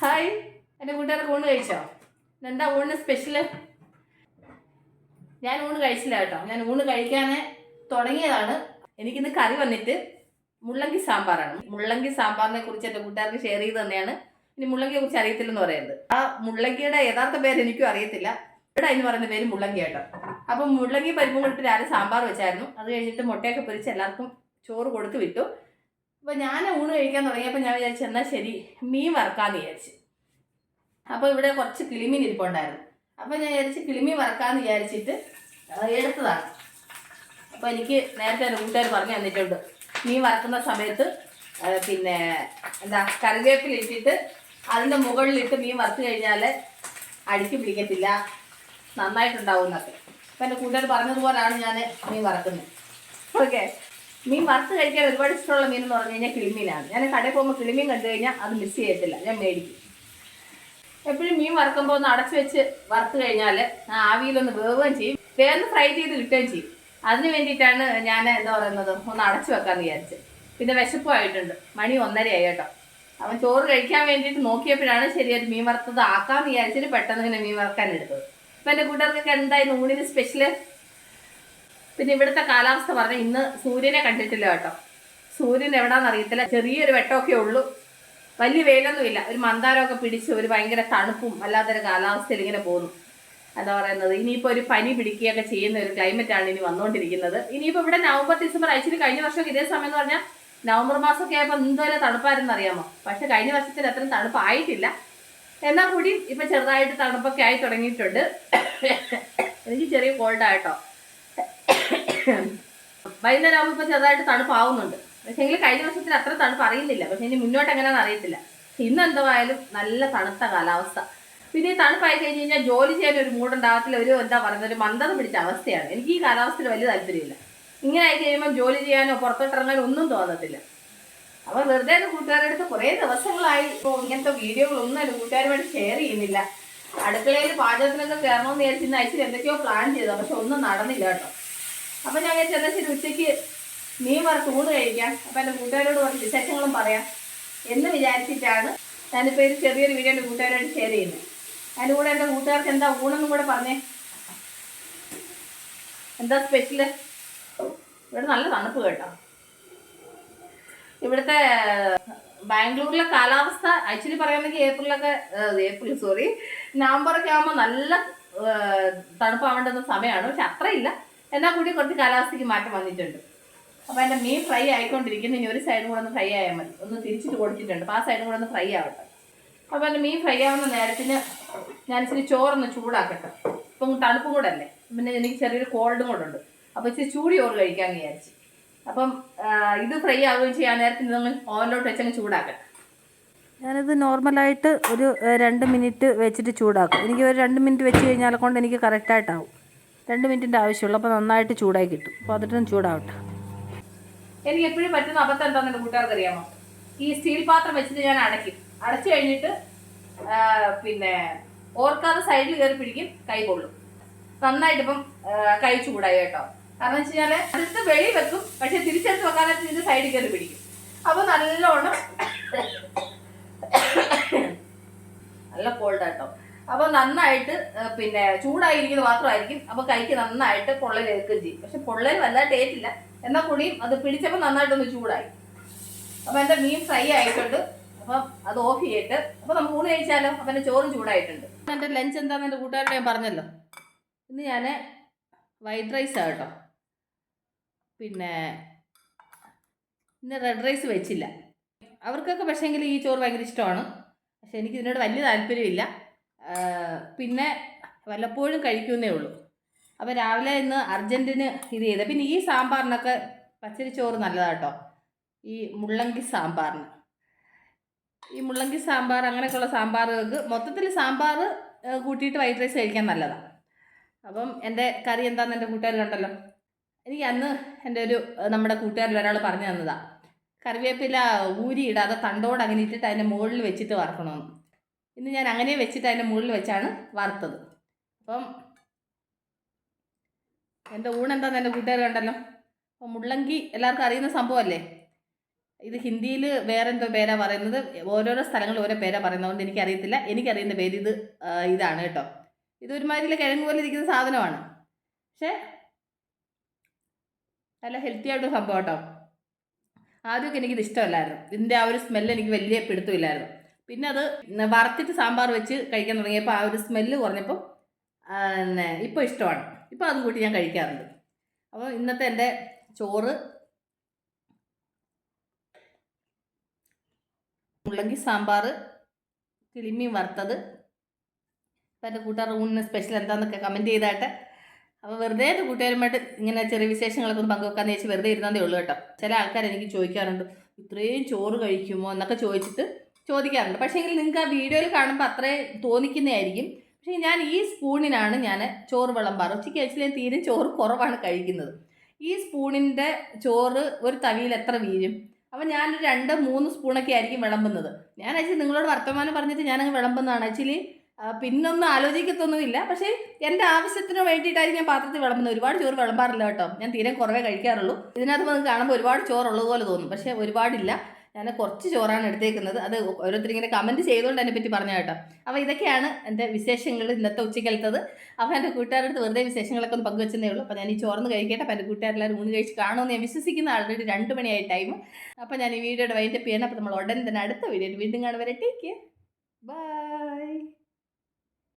Hi. എന്റെ കൂട്ടുകാർക്ക് ഊണ് കഴിച്ചോ? എന്താ ഊണിന് സ്പെഷ്യൽ ഞാൻ ഊണ് കഴിച്ചില്ല കേട്ടോ. ഞാൻ ഊണ് കഴിക്കാൻ തുടങ്ങിയതാണ്. എനിക്കിന്ന് കറി വന്നിട്ട് മുള്ളങ്കി സാമ്പാറാണ്. മുള്ളങ്കി സാമ്പാറിനെ കുറിച്ച് എന്റെ കൂട്ടുകാർക്ക് ഷെയർ ചെയ്ത് തന്നെയാണ്. ഇനി മുള്ളങ്കിയെ കുറിച്ച് അറിയത്തില്ലെന്ന് പറയുന്നത്. ആ മുള്ളങ്കിയുടെ യഥാർത്ഥ പേര് എനിക്കും അറിയത്തില്ല. ഇവിടെ എന്ന് പറയുന്ന പേര് മുള്ളങ്കി കേട്ടോ. അപ്പം മുള്ളങ്കി പരിപ്പും കൊടുത്ത് രാവിലെ സാമ്പാർ വെച്ചായിരുന്നു. അത് കഴിഞ്ഞിട്ട് മുട്ടയൊക്കെ പൊരിച്ച് എല്ലാവർക്കും ചോറ് കൊടുത്ത് വിട്ടു. അപ്പോൾ ഞാൻ ഊണ് കഴിക്കാൻ തുടങ്ങിയപ്പോൾ ഞാൻ വിചാരിച്ചു എന്നാൽ ശരി മീൻ വറക്കാമെന്ന് വിചാരിച്ചു. അപ്പോൾ ഇവിടെ കുറച്ച് കിളിമീൻ ഇരിപ്പുണ്ടായിരുന്നു. അപ്പോൾ ഞാൻ വിചാരിച്ച് കിളിമീൻ വറക്കാമെന്ന് വിചാരിച്ചിട്ട് എടുത്തതാണ്. അപ്പോൾ എനിക്ക് നേരത്തെ ഒരു കൂട്ടുകാർ പറഞ്ഞു തന്നിട്ടുണ്ട് മീൻ വറക്കുന്ന സമയത്ത് പിന്നെ എന്താ കറിവേപ്പില ഇട്ടിട്ട് അതിന്റെ മുകളിലിട്ട് മീൻ വറുത്ത് കഴിഞ്ഞാൽ അടിക്ക് പിടിക്കത്തില്ല നന്നായിട്ടുണ്ടാവും എന്നൊക്കെ. അപ്പം എന്റെ കൂട്ടുകാർ പറഞ്ഞതുപോലാണ് ഞാൻ മീൻ വറക്കുന്നത്. ഓക്കെ. മീൻ വറുത്ത് കഴിക്കാൻ ഒരുപാട് ഇഷ്ടമുള്ള മീൻ എന്ന് പറഞ്ഞു കഴിഞ്ഞാൽ കിളിമീനാണ്. ഞാൻ കടയിൽ പോകുമ്പോൾ കിളിമീൻ കണ്ടു കഴിഞ്ഞാൽ അത് മിസ് ചെയ്യത്തില്ല. ഞാൻ മേടിക്കും. എപ്പോഴും മീൻ വറുക്കുമ്പോൾ ഒന്ന് അടച്ചു വെച്ച് വറുത്ത് കഴിഞ്ഞാൽ ആവിയിലൊന്ന് വേവുകയും ചെയ്യും. വേർന്ന് ഫ്രൈ ചെയ്ത് കിട്ടുകയും ചെയ്യും. അതിന് വേണ്ടിയിട്ടാണ് ഞാൻ എന്താ പറയുന്നത്? ഒന്ന് അടച്ചു വെക്കാമെന്ന് വിചാരിച്ചത് പിന്നെ വിശപ്പുമായിട്ടുണ്ട് മണി ഒന്നരയായി കേട്ടോ. അവൻ ചോറ് കഴിക്കാൻ വേണ്ടിയിട്ട് നോക്കിയപ്പോഴാണ് ശരിയായിട്ട് മീൻ വറുത്തത് ആക്കാമെന്ന് വിചാരിച്ചിട്ട് പെട്ടെന്ന് പിന്നെ മീൻ വറുക്കാൻ എടുത്തത്. അപ്പം എന്റെ കൂട്ടുകാർക്കൊക്കെ എന്തായിരുന്നു ഊണിന് സ്പെഷ്യൽ പിന്നെ ഇവിടുത്തെ കാലാവസ്ഥ പറഞ്ഞാൽ ഇന്ന് സൂര്യനെ കണ്ടിട്ടില്ല കേട്ടോ. സൂര്യൻ എവിടാന്ന് അറിയത്തില്ല. ചെറിയൊരു വെട്ടമൊക്കെ ഉള്ളൂ. വലിയ വെയിലൊന്നുമില്ല. ഒരു മന്ദാരമൊക്കെ പിടിച്ച് ഒരു ഭയങ്കര തണുപ്പും അല്ലാത്തൊരു കാലാവസ്ഥയിൽ ഇങ്ങനെ പോകുന്നു. എന്താ പറയുന്നത്. ഇനിയിപ്പോൾ ഒരു പനി പിടിക്കുകയൊക്കെ ചെയ്യുന്ന ഒരു ക്ലൈമറ്റാണ് ഇനി വന്നുകൊണ്ടിരിക്കുന്നത് ഇനിയിപ്പോൾ ഇവിടെ നവംബർ ഡിസംബർ ആക്ച്വലി കഴിഞ്ഞ വർഷം ഇതേ സമയം എന്ന് പറഞ്ഞാൽ നവംബർ മാസമൊക്കെ ആയപ്പോൾ എന്തോരം തണുപ്പായിരുന്നു അറിയാമോ? പക്ഷെ കഴിഞ്ഞ വർഷത്തിൽ അത്രയും തണുപ്പായിട്ടില്ല. എന്നാൽ കൂടി ഇപ്പം ചെറുതായിട്ട് തണുപ്പൊക്കെ ആയി തുടങ്ങിയിട്ടുണ്ട്. എനിക്ക് ചെറിയ കോൾഡായിട്ടോ വൈകുന്നേരം ആകുമ്പോൾ ഇപ്പോൾ ചെറുതായിട്ട് തണുപ്പാവുന്നുണ്ട് പക്ഷേ എങ്കിൽ കഴിഞ്ഞ വർഷത്തിൽ അത്ര തണുപ്പ് അറിയുന്നില്ല. പക്ഷേ ഇനി മുന്നോട്ട് എങ്ങനെയാണെന്ന് അറിയത്തില്ല. ഇന്ന് എന്തായാലും നല്ല തണുത്ത കാലാവസ്ഥ. പിന്നെ ഈ തണുപ്പായി കഴിഞ്ഞ് കഴിഞ്ഞാൽ ജോലി ചെയ്യാൻ ഒരു മൂടുണ്ടാകത്തില്ല ഒരു എന്താ പറയുന്നത്? ഒരു മന്ദത പിടിച്ച അവസ്ഥയാണ്. എനിക്ക് ഈ കാലാവസ്ഥയിൽ വലിയ താല്പര്യമില്ല. ഇങ്ങനെ ആയി കഴിയുമ്പോൾ ജോലി ചെയ്യാനോ പുറത്തോട്ടിറങ്ങാനോ ഒന്നും തോന്നത്തില്ല. അപ്പോൾ വെറുതെ കൂട്ടുകാരുടെ അടുത്ത് കുറേ ദിവസങ്ങളായി ഇപ്പോൾ ഇങ്ങനത്തെ വീഡിയോകളൊന്നും എന്റെ കൂട്ടുകാരുമായിട്ട് ഷെയർ ചെയ്യുന്നില്ല. അടുക്കളയിൽ പാചകത്തിനൊക്കെ കയറണമെന്ന് വിചാരിച്ചിരുന്ന ആഴ്ചയിൽ എന്തൊക്കെയോ പ്ലാൻ ചെയ്തത് പക്ഷെ ഒന്നും നടന്നില്ല കേട്ടോ. അപ്പം ഞാൻ എന്നാൽ ശരി ഉച്ചയ്ക്ക് മീൻ വറുത്ത് ഊണ് കഴിക്കാം. അപ്പം എന്റെ കൂട്ടുകാരോട് കുറച്ച് വിശേഷങ്ങളും പറയാം. എന്ന് വിചാരിച്ചിട്ടാണ് ഞാനിപ്പോൾ ഒരു ചെറിയൊരു വീഡിയോ എന്റെ കൂട്ടുകാരോട് ഷെയർ ചെയ്യുന്നത്. അതിന്റെ കൂടെ എന്റെ കൂട്ടുകാർക്ക് എന്താ ഊണെന്നും കൂടെ പറഞ്ഞേ. എന്താ സ്പെഷ്യൽ ഇവിടെ നല്ല തണുപ്പ് കേട്ടോ. ഇവിടുത്തെ ബാംഗ്ലൂരിലെ കാലാവസ്ഥ ആക്ച്വലി പറയുകയാണെങ്കിൽ ഏപ്രിലൊക്കെ ഏപ്രിൽ സോറി നവംബറൊക്കെ ആകുമ്പോൾ നല്ല തണുപ്പാവേണ്ടുന്ന സമയമാണ് പക്ഷെ അത്രയില്ല. എന്നാൽ കൂടി കുറച്ച് കാലാവസ്ഥയ്ക്ക് മാറ്റം വന്നിട്ടുണ്ട്. അപ്പോൾ എന്റെ മീൻ ഫ്രൈ ആയിക്കൊണ്ടിരിക്കുന്നു. ഇനി ഒരു സൈഡും കൂടെ ഒന്ന് ഫ്രൈ ആയാൽ മതി. ഒന്ന് തിരിച്ചിട്ട് കൊടുത്തിട്ടുണ്ട്. അപ്പോൾ ആ സൈഡും കൂടെ ഒന്ന് ഫ്രൈ ആവട്ടെ. അപ്പോൾ എന്റെ മീൻ ഫ്രൈ ആവുന്ന നേരത്തിന് ഞാൻ ഇച്ചിരി ചോറൊന്ന് ചൂടാക്കട്ടെ. ഇപ്പം തണുപ്പും കൂടെ അല്ലേ? പിന്നെ എനിക്ക് ചെറിയൊരു കോൾഡും കൂടെ ഉണ്ട്. അപ്പോൾ ഇച്ചിരി ചൂട് ചോറ് കഴിക്കാമെന്ന് വിചാരിച്ചു. അപ്പം ഇത് ഫ്രൈ ആവുകയും ചെയ്യാൻ നേരത്തിന് ഇതൊന്ന് ഓവനിലോട്ട് വെച്ചങ്ങ് ചൂടാക്കട്ടെ. ഞാനിത് നോർമലായിട്ട് ഒരു രണ്ട് മിനിറ്റ് വെച്ചിട്ട് ചൂടാക്കും. എനിക്ക് ഒരു രണ്ട് മിനിറ്റ് വെച്ച് കഴിഞ്ഞാൽ കൊണ്ട് എനിക്ക് കറക്റ്റായിട്ടാവും രണ്ട് മിനിറ്റിന്റെ ആവശ്യമുള്ളൂ. അപ്പോൾ നന്നായിട്ട് ചൂടായി കിട്ടും. അപ്പോൾ അതിട്ടും ചൂടാവട്ടെ. എനിക്ക് എപ്പോഴും പറ്റുന്ന അബദ്ധം എന്താണെന്ന് എന്റെ കൂട്ടുകാർക്ക് അറിയാമോ? ഈ സ്റ്റീൽ പാത്രം വെച്ചിട്ട് ഞാൻ അടയ്ക്കും. അടച്ചു കഴിഞ്ഞിട്ട് പിന്നെ ഓർക്കാതെ സൈഡിൽ കയറി പിടിക്കും കൈ കൊള്ളും നന്നായിട്ട് ഇപ്പം കൈ ചൂടായി കേട്ടോ. കാരണം വെച്ച് കഴിഞ്ഞാൽ അടുത്ത് വെളി വെക്കും പക്ഷെ തിരിച്ചെടുത്ത് വെക്കാനായിട്ട് സൈഡിൽ കയറി പിടിക്കും. അപ്പൊ നല്ലോണം നല്ല കോൾഡ് കേട്ടോ അപ്പൊ നന്നായിട്ട് പിന്നെ ചൂടായിരിക്കുന്നത് മാത്രമായിരിക്കും. അപ്പൊ കൈക്ക് നന്നായിട്ട് പൊള്ളലേൽക്കുകയും ചെയ്യും. പക്ഷെ പൊള്ളൽ വല്ലാതെ ഏറ്റില്ല. എന്നാൽ കൂടിയും അത് പിടിച്ചപ്പോൾ നന്നായിട്ടൊന്ന് ചൂടായി. അപ്പൊ എന്റെ മീൻ ഫ്രൈ ആയിട്ടുണ്ട്. അപ്പം അത് ഓഫ് ചെയ്തിട്ട് അപ്പൊ നമുക്ക് ഊണ് കഴിച്ചാലോ? അപ്പൊ എന്റെ ചോറും ചൂടായിട്ടുണ്ട്. എന്റെ ലഞ്ച് എന്താന്ന് എന്റെ കൂട്ടുകാരുടെ ഞാൻ പറഞ്ഞല്ലോ. ഇന്ന് ഞാൻ വൈറ്റ് റൈസ് കേട്ടോ. പിന്നെ ഇന്ന് റെഡ് റൈസ് വെച്ചില്ല. അവർക്കൊക്കെ പക്ഷേങ്കിൽ ഈ ചോറ് ഭയങ്കര ഇഷ്ടമാണ്. പക്ഷെ എനിക്ക് ഇതിനോട് വലിയ താല്പര്യമില്ല. പിന്നെ വല്ലപ്പോഴും കഴിക്കുന്നേ ഉള്ളൂ. അപ്പോൾ രാവിലെ ഇന്ന് അർജന്റിന് ഇത് ചെയ്ത. പിന്നെ ഈ സാമ്പാറിനൊക്കെ പച്ചരി ചോറ് നല്ലതാട്ടോ. ഈ മുള്ളങ്കി സാമ്പാറിന്. ഈ മുള്ളങ്കി സാമ്പാർ അങ്ങനെയൊക്കെയുള്ള സാമ്പാറുകൾക്ക് മൊത്തത്തിൽ സാമ്പാർ കൂട്ടിയിട്ട് വൈറ്റ് റൈസ് കഴിക്കാൻ നല്ലതാണ് അപ്പം എന്റെ കറി എന്താണെന്ന് എന്റെ കൂട്ടുകാർ കണ്ടല്ലോ? എനിക്ക് അന്ന് എന്റെ ഒരു നമ്മുടെ കൂട്ടുകാരിൽ ഒരാൾ പറഞ്ഞു തന്നതാണ് കറിവേപ്പില ഊരി ഇടാതെ തണ്ടോട് അങ്ങനെ ഇട്ടിട്ട് അതിന്റെ മുകളിൽ വെച്ചിട്ട് വറക്കണമെന്ന്. ഇന്ന് ഞാൻ അങ്ങനെ വെച്ചിട്ട് അതിന്റെ മുകളിൽ വെച്ചാണ് വറുത്തത്. അപ്പം എന്റെ ഊണെന്താന്ന് എന്റെ കൂട്ടുകാർ കണ്ടല്ലോ? അപ്പം മുള്ളങ്കി എല്ലാവർക്കും അറിയുന്ന സംഭവമല്ലേ? ഇത് ഹിന്ദിയിൽ വേറെ എന്തോ പേരാ പറയുന്നത്. ഓരോരോ സ്ഥലങ്ങളിൽ ഓരോ പേരാ പറയുന്നതുകൊണ്ട് എനിക്കറിയത്തില്ല. എനിക്കറിയുന്ന പേര് ഇത് ഇതാണ് കേട്ടോ. ഇത് ഒരുമാതിരി കിഴങ്ങ് പോലെ ഇരിക്കുന്ന സാധനമാണ്. പക്ഷേ നല്ല ഹെൽത്തി ആയിട്ടുള്ള സംഭവം കേട്ടോ. ആദ്യമൊക്കെ എനിക്കിത് ഇഷ്ടമല്ലായിരുന്നു. ഇതിന്റെ ആ ഒരു സ്മെല്ല് എനിക്ക് വലിയ പിടുത്തമില്ലായിരുന്നു. പിന്നെ അത് വറുത്തിട്ട് സാമ്പാർ വെച്ച് കഴിക്കാൻ തുടങ്ങിയപ്പോൾ ആ ഒരു സ്മെല്ല് കുറഞ്ഞപ്പോൾ പിന്നെ ഇപ്പോൾ ഇഷ്ടമാണ്. ഇപ്പോൾ അതും കൂട്ടി ഞാൻ കഴിക്കാറുണ്ട്. അപ്പോൾ ഇന്നത്തെ എന്റെ ചോറ് മുള്ളങ്കി സാമ്പാർ കിളിമീൻ വറുത്തത്. അപ്പോൾ എന്റെ കൂട്ടുകാർ ഊണിന് സ്പെഷ്യൽ എന്താണെന്നൊക്കെ കമന്റ് ചെയ്താട്ടെ. അപ്പോൾ വെറുതെ എന്റെ കൂട്ടുകാരുമായിട്ട് ഇങ്ങനെ ചെറിയ വിശേഷങ്ങളൊക്കെ ഒന്ന് പങ്കുവെക്കാന്ന് ചോദിച്ച് വെറുതെ ഇരുന്നതേ ഉള്ളൂ കേട്ടോ. ചില ആൾക്കാർ എനിക്ക് ചോദിക്കാറുണ്ട് ഇത്രയും ചോറ് കഴിക്കുമോ? എന്നൊക്കെ ചോദിച്ചിട്ട് ചോദിക്കാറുണ്ട്. പക്ഷേ എങ്കിൽ നിങ്ങൾക്ക് ആ വീഡിയോയിൽ കാണുമ്പോൾ അത്രേ തോന്നിക്കുന്നതായിരിക്കും. പക്ഷേ ഞാൻ ഈ സ്പൂണിനാണ് ഞാൻ ചോറ് വിളമ്പാറ് ഉച്ചയ്ക്ക് കഴിച്ചില്ല ഞാൻ തീരെ ചോറ് കുറവാണ് കഴിക്കുന്നത്. ഈ സ്പൂണിന്റെ ചോറ് ഒരു തവിയിൽ എത്ര വീഴും? അപ്പോൾ ഞാൻ രണ്ട് മൂന്ന് സ്പൂണൊക്കെ ആയിരിക്കും വിളമ്പുന്നത്. ഞാൻ ആക്ച്വലി നിങ്ങളോട് വർത്തമാനം പറഞ്ഞിട്ട് ഞാനങ്ങ് വിളമ്പുന്നതാണ്. ആക്ച്വലി പിന്നൊന്നും ആലോചിക്കത്തൊന്നുമില്ല. പക്ഷേ എന്റെ ആവശ്യത്തിന് വേണ്ടിയിട്ടായിരിക്കും ഞാൻ പാത്രത്തിൽ വിളമ്പുന്നത്. ഒരുപാട് ചോറ് വിളമ്പാറില്ല കേട്ടോ. ഞാൻ തീരെ കുറവേ കഴിക്കാറുള്ളൂ. ഇതിനകത്ത് നമുക്ക് കാണുമ്പോൾ ഒരുപാട് ചോറുള്ളത് പോലെ തോന്നും. പക്ഷേ ഒരുപാടില്ല. ഞാൻ കുറച്ച് ചോറാണ് എടുത്തേക്കുന്നത്. അത് ഓരോരുത്തരിങ്ങനെ കമന്റ് ചെയ്തുകൊണ്ട് അതിനെപ്പറ്റി പറഞ്ഞു കേട്ടോ. അപ്പോൾ ഇതൊക്കെയാണ് എന്റെ വിശേഷങ്ങൾ ഇന്നത്തെ ഉച്ചക്കലത്തത്. അപ്പോൾ എന്റെ കൂട്ടുകാരുടെ വെറുതെ വിശേഷങ്ങളൊക്കെ ഒന്ന് പങ്കുവെച്ചതേ ഉള്ളൂ. അപ്പോൾ ഞാൻ ഈ ചോർന്ന് കഴിക്കട്ടെ. അപ്പോൾ എന്റെ കൂട്ടുകാരെല്ലാവരും ഊണ് കഴിച്ച് കാണുമെന്ന് ഞാൻ വിശ്വസിക്കുന്ന ആൾറെഡി രണ്ട് മണിയായി ടൈം അപ്പോൾ ഞാൻ ഈ വീഡിയോയുടെ വൈകിട്ട് പിന്നെ അപ്പോൾ നമ്മൾ ഉടനെ തന്നെ അടുത്ത വീഡിയോയിൽ വീണ്ടും കാണുവരെ ടേക്ക് ബൈ